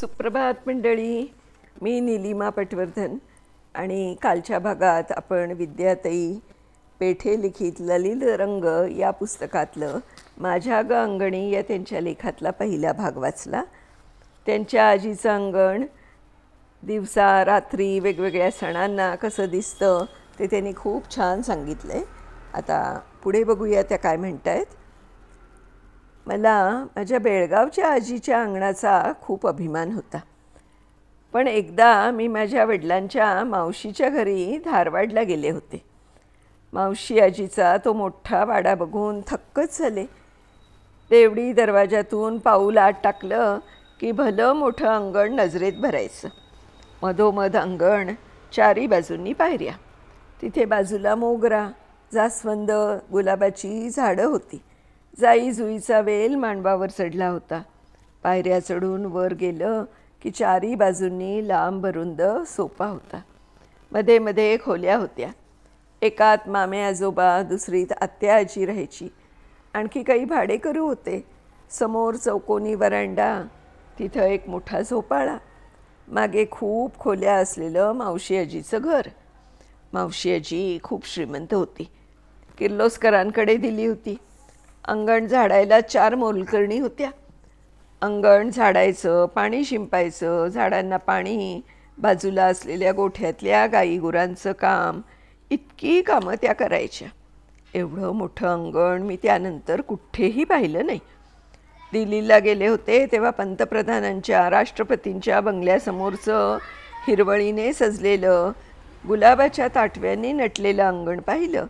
सुप्रभात मंडळी. मी निलिमा पटवर्धन आणि कालच्या भागात आपण विद्याताई पेठे लिखित ललित रंग या पुस्तकातलं माझ्या ग अंगणी या त्यांच्या लेखातला पहिला भाग वाचला. त्यांच्या आजीचं अंगण दिवसा रात्री वेगवेगळ्या सणांना कसं दिसतं ते त्यांनी खूप छान सांगितलं आहे आता पुढे बघूया त्या काय म्हणत आहेत मला माझ्या बेळगावच्या आजीच्या अंगणाचा खूप अभिमान होता. पण एकदा मी माझ्या वडिलांच्या मावशीच्या घरी धारवाडला गेले होते. मावशी आजीचा तो मोठा वाडा बघून थक्कच झाले. देवडी दरवाजातून पाऊल आत टाकलं की भलं मोठं अंगण नजरेत भरायचं. मधोमध अंगण चारी बाजूंनी पायऱ्या. तिथे बाजूला मोगरा जास्वंद गुलाबाची झाडं होती. जाई जुईचा वेल मांडवावर चढला होता. पायऱ्या चढून वर गेलं की चारी बाजूंनी लांब रुंद सोपा होता. मध्ये मध्ये खोल्या होत्या. एकात मामे आजोबा दुसरीत आत्या आजी राहायची. आणखी काही भाडेकरू होते. समोर चौकोनी वरांडा तिथं एक मोठा झोपाळा. मागे खूप खोल्या असलेलं मावशी आजीचं घर. मावशी आजी खूप श्रीमंत होती. किर्लोस्करांकडे दिली होती. अंगण झाडायला चार मोलकरणी होत्या. अंगण झाडायचं पाणी शिंपायचं झाडांना पाणी बाजूला असलेल्या गोठ्यातल्या गाई गुरांचं काम इतकी कामं त्या करायच्या. एवढं मोठं अंगण मी त्यानंतर कुठेही पाहिलं नाही. दिल्लीला गेले होते तेव्हा पंतप्रधानांच्या राष्ट्रपतींच्या बंगल्यासमोरचं हिरवळीने सजलेलं गुलाबाच्या ताटव्यांनी नटलेलं अंगण पाहिलं.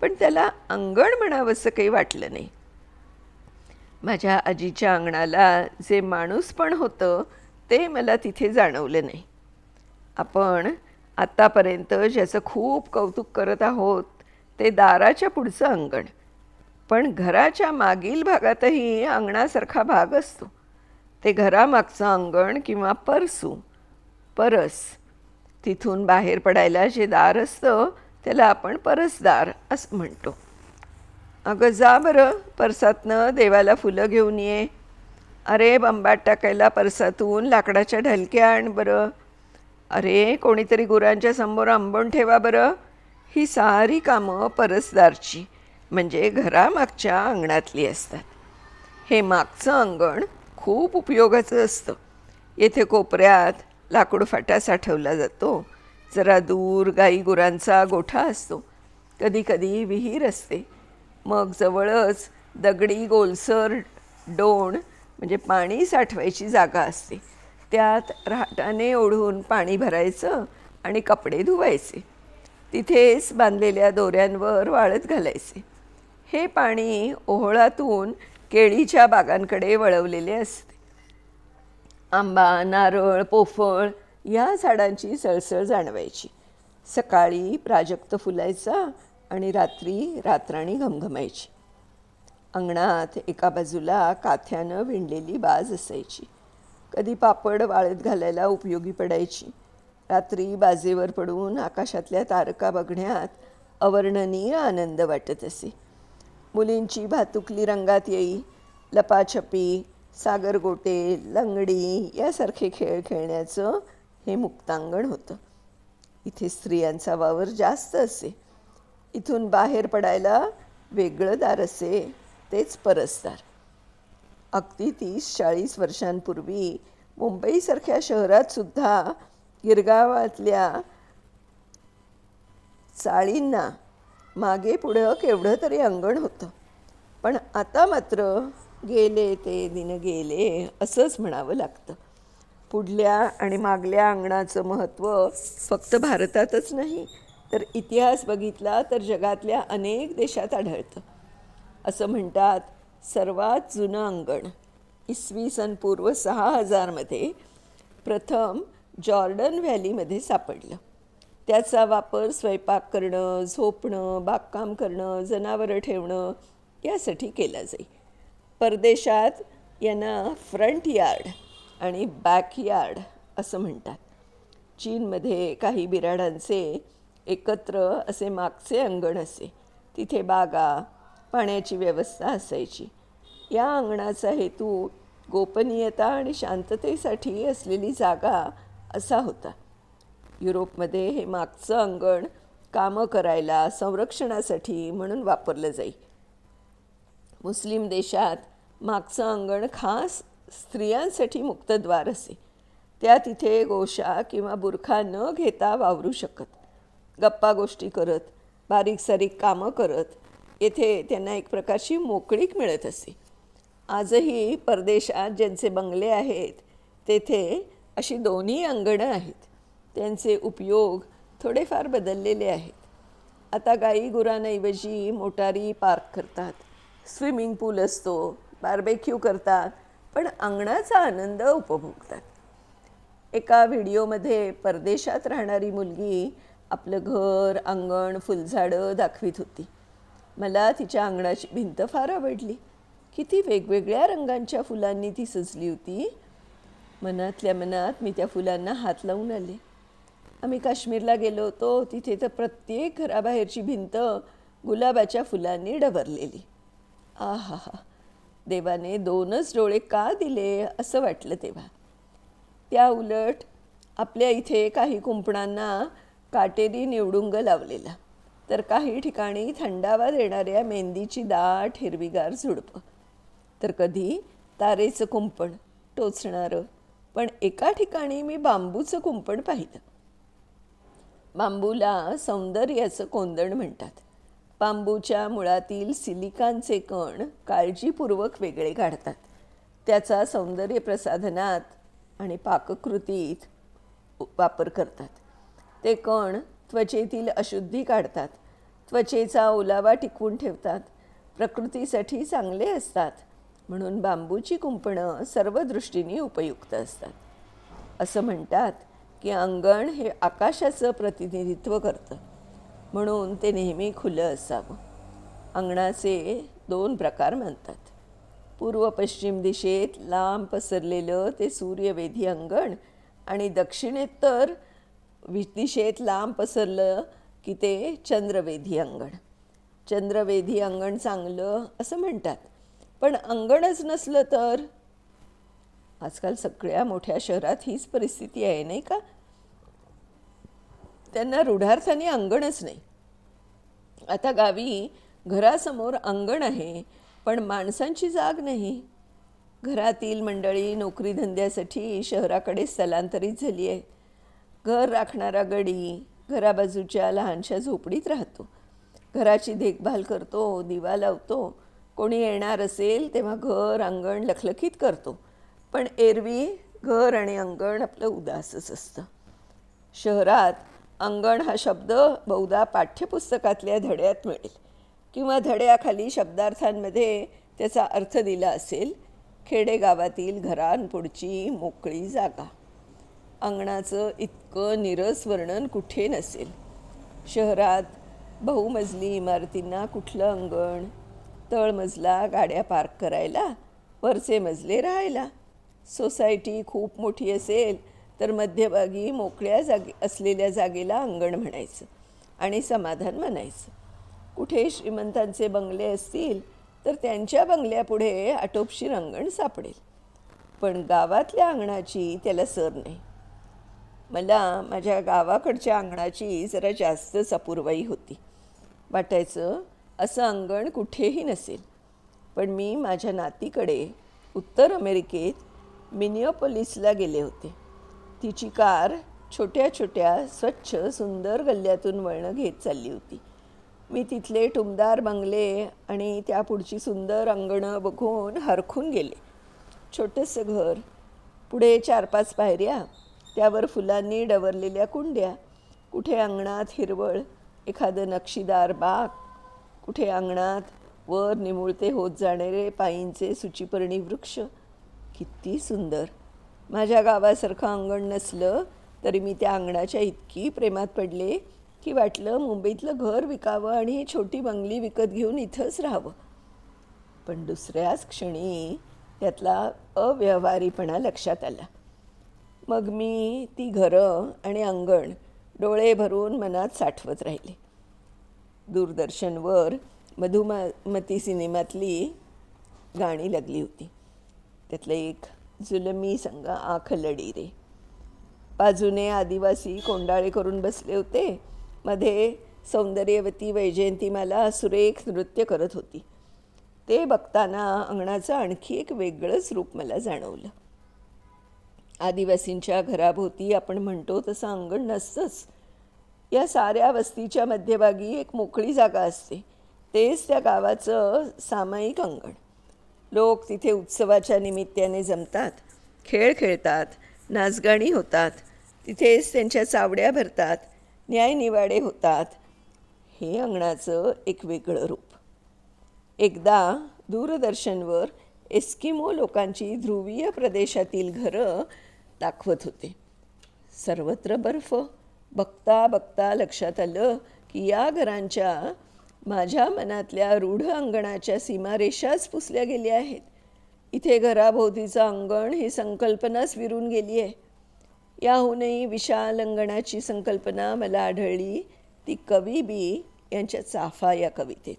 पण त्याला अंगण म्हणावंसं काही वाटलं नाही. माझ्या आजीच्या अंगणाला जे माणूस पण होतं ते मला तिथे जाणवलं नाही. आपण आत्तापर्यंत ज्याचं खूप कौतुक करत आहोत ते दाराच्या पुढचं अंगण. पण घराच्या मागील भागातही अंगणासारखा भाग असतो. ते घरामागचं अंगण किंवा परसू परस. तिथून बाहेर पडायला जे दार असतं त्याला आपण परसदार असं म्हणतो. अगं जा बरं परसातनं देवाला फुलं घेऊन ये. अरे बंबाट टाकायला परसातून लाकडाच्या ढलक्या आण बरं. अरे कोणीतरी गुरांच्या समोर आंबून ठेवा बरं. ही सारी कामं परसदारची म्हणजे घरामागच्या अंगणातली असतात. हे मागचं अंगण खूप उपयोगाचं असतं. येथे कोपऱ्यात लाकूड फाटा साठवला जातो. जरा दूर गाई गुरांचा गोठा असतो. कधीकधी विहीर असते. मग जवळच दगडी गोलसर डोण म्हणजे पाणी साठवायची जागा असते. त्यात राहटाने ओढून पाणी भरायचं आणि कपडे धुवायचे. तिथेच बांधलेल्या दोऱ्यांवर वाळत घालायचे. हे पाणी ओहळातून केळीच्या बागांकडे वळवलेले असते. आंबा नारळ पोफळ या झाडांची सळसळ जाणवायची. सकाळी प्राजक्त फुलायचा आणि रात्री रात्राणी घमघमायची. अंगणात एका बाजूला काथ्यानं विणलेली बाज असायची. कधी पापड वाळत घालायला उपयोगी पडायची. रात्री बाजेवर पडून आकाशातल्या तारका बघण्यात अवर्णनीय आनंद वाटत असे. मुलींची भातुकली रंगात येई लपाछपी सागरगोटे लंगडी यासारखे खेळ खेळण्याचं हे मुक्तांगण होतं. इथे स्त्रियांचा वावर जास्त असे. इथून बाहेर पडायला वेगळं दार असे तेच परसदार. अगदी तीस चाळीस वर्षांपूर्वी मुंबईसारख्या शहरातसुद्धा गिरगावातल्या चाळींना मागे पुढं केवढं तरी अंगण होतं. पण आता मात्र गेले ते दिन गेले असंच म्हणावं लागतं. पुढल्या आणि मागल्या अंगणाचं महत्त्व फक्त भारतातच नाही तर इतिहास बघितला तर जगातल्या अनेक देशात आढळतं. असं म्हणतात सर्वात जुनं अंगण. इसवी सन पूर्व सहा हजारमध्ये प्रथम जॉर्डन व्हॅलीमध्ये सापडलं. त्याचा वापर स्वयंपाक करणं झोपणं बागकाम करणं जनावरं ठेवणं यासाठी केला जाई. परदेशात यांना फ्रंट यार्ड आणि बॅकयार्ड असं म्हणतात. चीनमध्ये काही बिराडांचे एकत्र असे मागचे अंगण असे. तिथे बागा पाण्याची व्यवस्था असायची. या अंगणाचा हेतू गोपनीयता आणि शांततेसाठी असलेली जागा असा होता. युरोपमध्ये हे मागचं अंगण कामं करायला संरक्षणासाठी म्हणून वापरलं जाई. मुस्लिम देशात मागचं अंगण खास स्त्रियांसाठी मुक्तद्वार असे. त्या तिथे गोशा किंवा बुरखा न घेता वावरू शकत. गप्पा गोष्टी करत बारीक सारीक कामं करत येथे त्यांना एक प्रकारची मोकळीक मिळत असे. आजही परदेशात ज्यांचे बंगले आहेत तेथे अशी दोन्ही अंगणं आहेत. त्यांचे उपयोग थोडेफार बदललेले आहेत. आता गाई गुरांऐवजी मोटारी पार्क करतात. स्विमिंग पूल असतो बार्बेक्यू करतात पण अंगणाचा आनंद उपभोगतात. एका व्हिडिओमध्ये परदेशात राहणारी मुलगी आपलं घर अंगण फुलझाडं दाखवित होती. मला तिच्या अंगणाची भिंत फार आवडली. किती वेगवेगळ्या रंगांच्या फुलांनी ती सजली होती. मनातल्या मनात मी त्या फुलांना हात लावून आले. आम्ही काश्मीरला गेलो होतो. तिथे तर प्रत्येक घराबाहेरची भिंत गुलाबाच्या फुलांनी डवरलेली आहा हा देवाने दोनच डोळे का दिले असं वाटलं तेव्हा. त्या उलट आपल्या इथे काही कुंपणांना काटेरी निवडुंग लावलेला. तर काही ठिकाणी थंडावा देणाऱ्या मेहंदीची दाट हिरवीगार झुडपं. तर कधी तारेचं कुंपण टोचणारं पण एका ठिकाणी मी बांबूचं कुंपण पाहिलं. बांबूला सौंदर्याचं कोंदण म्हणतात. बांबूच्या मुळातील सिलिकानचे कण काळजीपूर्वक वेगळे काढतात त्याचा सौंदर्य प्रसाधनात आणि पाककृतीत वापर करतात. ते कण त्वचेतील अशुद्धी काढतात. त्वचेचा ओलावा टिकवून ठेवतात. प्रकृतीसाठी चांगले असतात. म्हणून बांबूची कुंपणं सर्व दृष्टीने उपयुक्त असतात. असं म्हणतात की अंगण हे आकाशाचं प्रतिनिधित्व करतं. म्हणून ते नेहमी खुलं असावं. अंगणाचे दोन प्रकार म्हणतात. पूर्व पश्चिम दिशेत लांब पसरलेलं ते सूर्यवेधी अंगण आणि दक्षिणेत तर दिशेत लांब पसरलं की ते चंद्रवेधी अंगण. चंद्रवेधी अंगण चांगलं असं म्हणतात. पण अंगणच नसलं तर? आजकाल सगळ्या मोठ्या शहरात हीच परिस्थिती आहे नाही का? त्यांना रूढार्थाने अंगणच नाही. आता गावी घरासमोर अंगण आहे पण माणसांची जाग नाही. घरातील मंडळी नोकरी धंद्यासाठी शहराकडे स्थलांतरित झाली आहे. घर राखणारा गडी घराबाजूच्या लहानशा झोपडीत राहतो. घराची देखभाल करतो दिवा लावतो. कोणी येणार असेल तेव्हा घर अंगण लखलखीत करतो. पण एरवी घर आणि अंगण आपलं उदासच असतं. शहरात अंगण हा शब्द बहुधा पाठ्यपुस्तकातल्या धड्यात मिळेल. किंवा धड्याखाली शब्दार्थांमध्ये त्याचा अर्थ दिला असेल खेडेगावातील घरांपुढची मोकळी जागा. अंगणाचं इतकं निरस वर्णन कुठे नसेल? शहरात बहुमजली इमारतींना कुठलं अंगण? तळमजला गाड्या पार्क करायला? वरचे मजले राहायला? सोसायटी खूप मोठी असेल तर मध्यभागी मोकळ्या जागे असलेल्या जागेला अंगण म्हणायचं आणि समाधान म्हणायचं. कुठे श्रीमंतांचे बंगले असतील तर त्यांच्या बंगल्यापुढे आटोपशीर अंगण सापडेल. पण गावातल्या अंगणाची त्याला सर नाही. मला माझ्या गावाकडच्या अंगणाची जरा जास्तच अपूर्वाई होती. वाटायचं असं अंगण कुठेही नसेल. पण मी माझ्या नातीकडे उत्तर अमेरिकेत मिनिओपोलिसला गेले होते. तिची कार छोट्या छोट्या स्वच्छ सुंदर गल्ल्यातून वळणं घेत चालली होती. मी तिथले टुमदार बंगले आणि त्या पुढची सुंदर अंगणं बघून हरखून गेले. छोटंसं घर पुढे चार पाच पायऱ्या त्यावर फुलांनी डवरलेल्या कुंड्या कुठे अंगणात हिरवळ एखादं नक्षीदार बाग कुठे अंगणात वर निमुळते होत जाणारे पायींचे सुचिपर्णी वृक्ष. किती सुंदर! माझ्या गावासारखं अंगण नसलं तरी मी त्या अंगणाच्या इतकी प्रेमात पडले की वाटलं मुंबईतलं घर विकावं आणि ही छोटी बंगली विकत घेऊन इथंच राहावं. पण दुसऱ्याच क्षणी त्यातला अव्यवहारीपणा लक्षात आला. मग मी ती घरं आणि अंगण डोळे भरून मनात साठवत राहिले. दूरदर्शनवर मधुमामती सिनेमातली गाणी लागली होती. त्यातलं एक जुलमी संग आख लढी रे. बाजूने आदिवासी कोंडाळे करून बसले होते. मध्ये सौंदर्यवती वैजयंतीमाला सुरेख नृत्य करत होती. ते बघताना अंगणाचं आणखी एक वेगळंच रूप मला जाणवलं. आदिवासींच्या घराभोवती आपण म्हणतो तसं अंगण नसतंच. या साऱ्या वस्तीच्या मध्यभागी एक मोकळी जागा असते. तेच त्या गावाचं सामायिक अंगण. लोक तिथे उत्सवाच्या निमित्ताने जमतात खेळ खेळतात नाचगाणी होतात तिथेच त्यांच्या चावड्या भरतात न्यायनिवाडे होतात. हे अंगणाचं एक वेगळं रूप. एकदा दूरदर्शनवर एस्किमो लोकांची ध्रुवीय प्रदेशातील घरं दाखवत होते. सर्वत्र बर्फ बघता बघता लक्षात आलं की या घरांच्या माझ्या मनातल्या रूढ अंगणाच्या सीमारेषाच पुसल्या गेल्या आहेत. इथे घराभोवतीचं अंगण ही संकल्पनाच विरून गेली आहे याहूनही विशाल अंगणाची संकल्पना मला आढळली ती कवी बी यांच्या चाफा या कवितेत.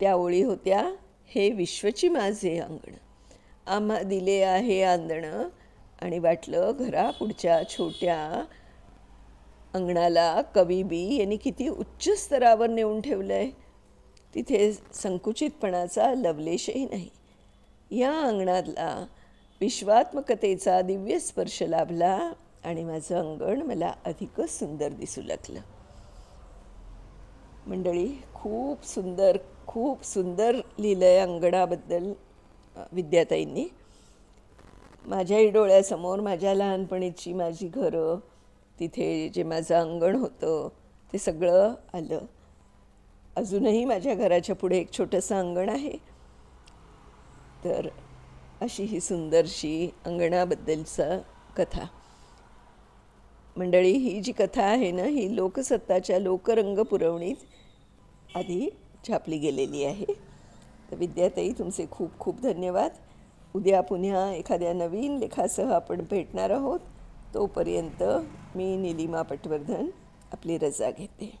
त्या ओळी होत्या हे विश्वची माझे अंगण. आम्हा दिले आहे आंदणं आणि वाटलं घरापुढच्या छोट्या अंगणाला कवी बी यांनी किती उच्च स्तरावर नेऊन ठेवलं आहे तिथे संकुचितपणाचा लवलेशही नाही. या अंगणातला विश्वात्मकतेचा दिव्य स्पर्श लाभला आणि माझं अंगण मला अधिकच सुंदर दिसू लागलं. मंडळी खूप सुंदर खूप सुंदर लिहिलं आहे अंगणाबद्दल विद्याताईंनी. माझ्याही डोळ्यासमोर माझ्या लहानपणीची माझी घरं तिथे जे माझं अंगण होतं ते सगळं आलं. अजूनही माझ्या घराच्या पुढे एक छोटंसं अंगण आहे. तर अशी ही सुंदरशी अंगणाबद्दलचा कथा. मंडळी ही जी कथा आहे ना ही लोकसत्ताच्या लोकरंग पुरवणीत आधी छापली गेलेली आहे. तर विद्याताई तुमचे खूप खूप धन्यवाद. उद्या पुन्हा एखाद्या नवीन लेखासह आपण भेटणार आहोत. तोपर्यंत मी निलिमा पटवर्धन आपली रजा घेते.